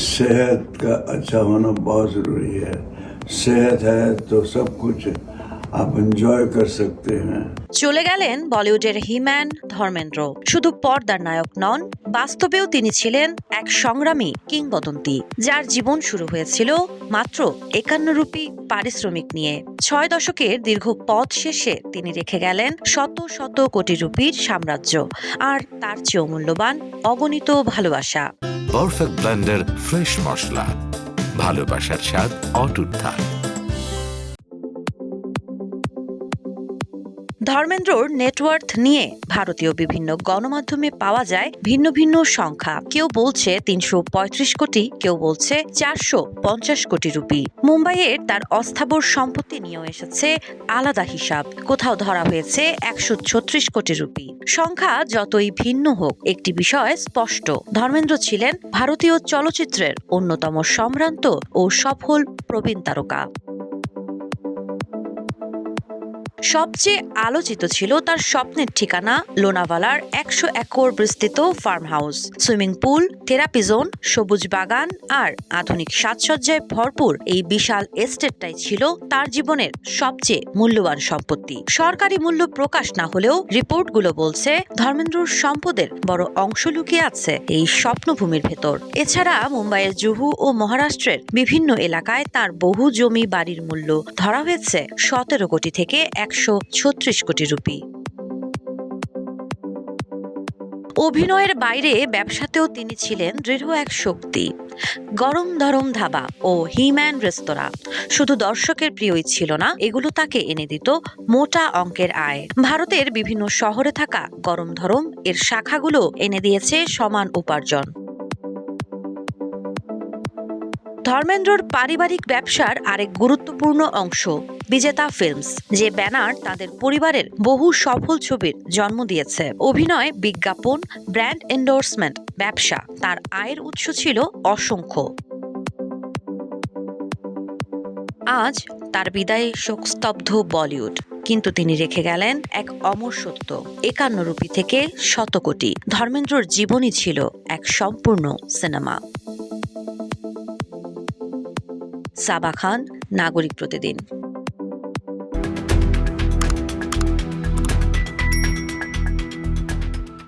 सेहत का अच्छा होना बहुत ज़रूरी है सेहत है तो सब कुछ आप एंजॉय कर सकते हैं চলে গেলেন বলিউডের হিম্যান ধর্মেন্দ্র শুধু পর্দার নায়ক নন বাস্তবেও তিনি ছিলেন এক সংগ্রামী কিংবদন্তি যার জীবন শুরু হয়েছিল মাত্র একান্ন রুপি পারিশ্রমিক নিয়ে ছয় দশকের দীর্ঘ পথ শেষে তিনি রেখে গেলেন শত শত কোটি রুপির সাম্রাজ্য আর তার চেয়েও মূল্যবান অগণিত ভালোবাসা পারফেক্ট ব্লেন্ডের ফ্রেশ মশলা ভালোবাসার স্বাদ অটুট থাক। ধর্মেন্দ্রর নেটওয়ার্থ নিয়ে ভারতীয় বিভিন্ন গণমাধ্যমে পাওয়া যায় ভিন্ন ভিন্ন সংখ্যা। কেউ বলছে তিনশো পঁয়ত্রিশ কোটি, কেউ বলছে চারশো পঞ্চাশ কোটি রুপি। মুম্বাইয়ের তার অস্থাবর সম্পত্তি নিয়েও এসেছে আলাদা হিসাব। কোথাও ধরা হয়েছে একশো ছত্রিশ কোটি রুপি। সংখ্যা যতই ভিন্ন হোক, একটি বিষয় স্পষ্ট। ধর্মেন্দ্র ছিলেন ভারতীয় চলচ্চিত্রের অন্যতম সম্ভ্রান্ত ও সফল প্রবীণ তারকা। সবচেয়ে আলোচিত ছিল তার স্বপ্নের ঠিকানা লোনাভালার একশো একর বিস্তৃত farm house swimming pool, therapy zone, সবুজ বাগান আর আধুনিক সাজসজ্জায় ভরপুর এই বিশাল এস্টেটটাই ছিল তার জীবনের সবচেয়ে মূল্যবান সম্পত্তি। সরকারি মূল্য প্রকাশ না হলেও রিপোর্টগুলো বলছে ধর্মেন্দ্রর সম্পদের বড় অংশ লুকিয়ে আছে এই স্বপ্নভূমির ভেতর। এছাড়া মুম্বাইয়ের জুহু ও মহারাষ্ট্রের বিভিন্ন এলাকায় তার বহু জমি বাড়ির মূল্য ধরা হয়েছে সতেরো কোটি থেকে একশো ছত্রিশ কোটি রুপি। অভিনয়ের বাইরে ব্যবসাতেও তিনি ছিলেন দৃঢ় এক শক্তি। গরম ধরম ধাবা ও হিম্যান রেস্তোরাঁ। শুধু দর্শকের প্রিয়ই ছিল না, এগুলো তাকে এনে দিত মোটা অঙ্কের আয়। ভারতের বিভিন্ন শহরে থাকা গরম ধরম এর শাখাগুলো এনে দিয়েছে সমান উপার্জন। ধর্মেন্দ্রর পারিবারিক ব্যবসার আরেক গুরুত্বপূর্ণ অংশ, বিজেতা ফিল্মস, যে ব্যানার তাদের পরিবারের বহু সফল ছবির জন্ম দিয়েছে। অভিনয়, বিজ্ঞাপন, ব্র্যান্ড এন্ডোর্সমেন্ট, ব্যবসা, তার আয়ের উৎস ছিল অসংখ্য। আজ তার বিদায়ে শোকস্তব্ধ বলিউড, কিন্তু তিনি রেখে গেলেন এক অমর সত্য, একান্ন রুপি থেকে শতকোটি। ধর্মেন্দ্রর জীবনই ছিল এক সম্পূর্ণ সিনেমা। সাবা খান নাগরিক প্রতিদিন।